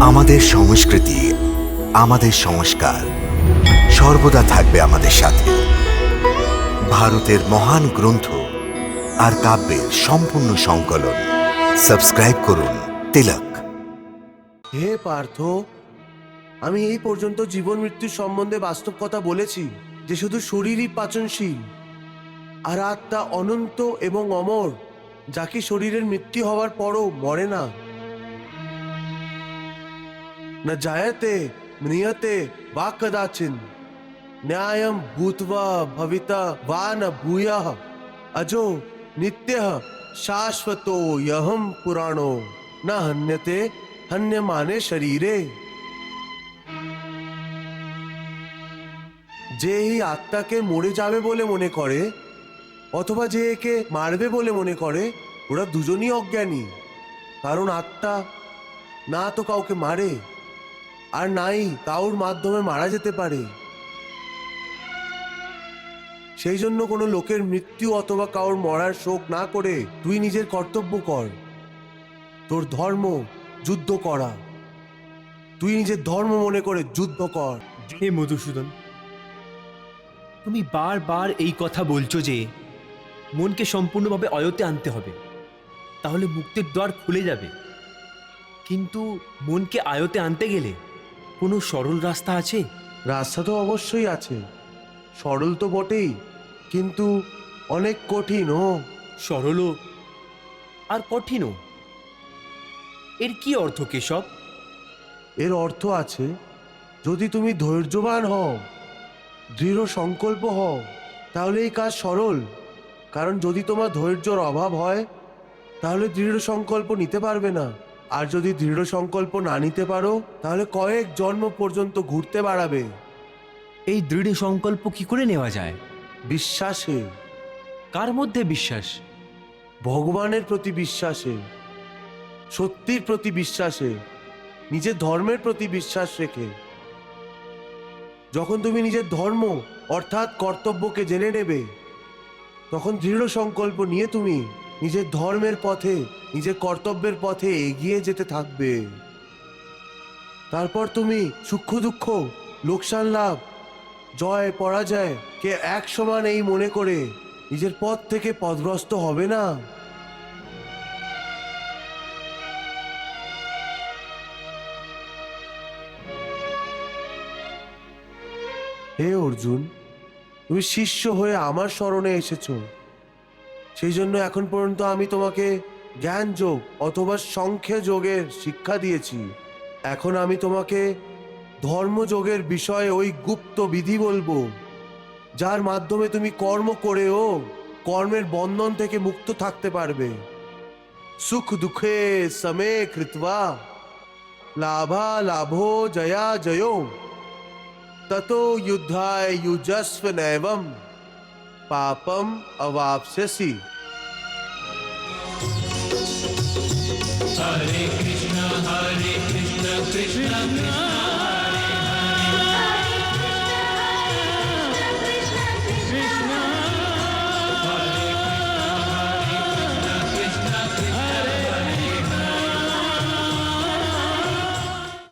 আমাদের সংস্কৃতি, আমাদের সংস্কার সর্বদা থাকবে আমাদের সাথে। ভারতের মহান গ্রন্থ আর কাব্যের সম্পূর্ণ সংকলন। সাবস্ক্রাইব করুন তিলক। হে পার্থ, আমি এই পর্যন্ত জীবন মৃত্যুর সম্বন্ধে বাস্তব কথা বলেছি যে শুধু শরীরই পাচনশীল। আর আত্মা অনন্ত এবং অমর, যাকে শরীরের মৃত্যু হওয়ার পরও মরে না। না জায়তে ম্রিয়তে বা কদাচিন ন্যায়ম ভূতবা ভবিতা বা ন ভূয়ঃ अजो नित्यः शाश्वतो यहम पुराणो न हन्यते हन्यमाने शरीरे যে এই আত্মাকে মরে যাবে বলে মনে করে অথবা যে একে মারবে বলে মনে করে ওরা দুজনই অজ্ঞানী কারণ আত্মা না তো কাউকে মারে আর নাই কাউর মাধ্যমে মারা যেতে পারে। সেই জন্য কোনো লোকের মৃত্যু অথবা কাউর মরার শোক না করে তুই নিজের কর্তব্য কর। তোর ধর্ম যুদ্ধ করা। তুই নিজের ধর্ম মনে করে যুদ্ধ কর। হে মধুসূদন, তুমি বারবার এই কথা বলছো যে মনকে সম্পূর্ণভাবে অয়তে আনতে হবে। তাহলে মুক্তির দ্বার খুলে যাবে। কিন্তু মনকে আয়তে আনতে গেলে কোনো সরল রাস্তা আছে? রাস্তা তো অবশ্যই আছে। সরল তো বটেই কিন্তু অনেক কঠিন ও সরলও? আর কঠিনও? এর কি অর্থ কেশব? এর অর্থ আছে যদি তুমি ধৈর্যবান হও দৃঢ় সংকল্প হও তাহলে এই কাজ সরল। কারণ যদি তোমার ধৈর্যর অভাব হয় তাহলে দৃঢ় সংকল্প নিতে পারবে না। আর যদি দৃঢ় সংকল্প না নিতে পারো তাহলে কয়েক জন্ম পর্যন্ত ঘুরতে বাড়াবে। এই দৃঢ় সংকল্প কি করে নেওয়া যায়? বিশ্বাসে। কার মধ্যে বিশ্বাস? ভগবানের প্রতি বিশ্বাসে। সত্যির প্রতি বিশ্বাসে। নিজের ধর্মের প্রতি বিশ্বাস রেখে। যখন তুমি নিজের ধর্ম অর্থাৎ কর্তব্যকে জেনে নেবে তখন দৃঢ় সংকল্প নিয়ে তুমি নিজের ধর্মের পথে, নিজের কর্তব্যের পথে এগিয়ে যেতে থাকবে। তারপর তুমি সূক্ষ্ম দুঃখ, লোকসান লাভ, জয়, পরাজয় কে এক সমান এই মনে করে নিজের পথ থেকে পথভ্রষ্ট হবে না। হে অর্জুন, তুমি শিষ্য হয়ে আমার স্মরণে এসেছ। সেই জন্য এখন পর্যন্ত আমি তোমাকে জ্ঞান যোগ অথবা সংখ্যে যোগের শিক্ষা দিয়েছি। এখন আমি তোমাকে ধর্মযোগের বিষয়ে ওই গুপ্ত বিধি বলব, যার মাধ্যমে তুমি কর্ম করেও কর্মের বন্ধন থেকে মুক্ত থাকতে পারবে। সুখ দুঃখে সমে কৃতবা, লাভা লাভ জয়া জয়। তত যুদ্ধায় ইউজস্ব নৈবম। पापम अवापस्यसि। हरे कृष्ण हरे कृष्ण कृष्ण कृष्ण।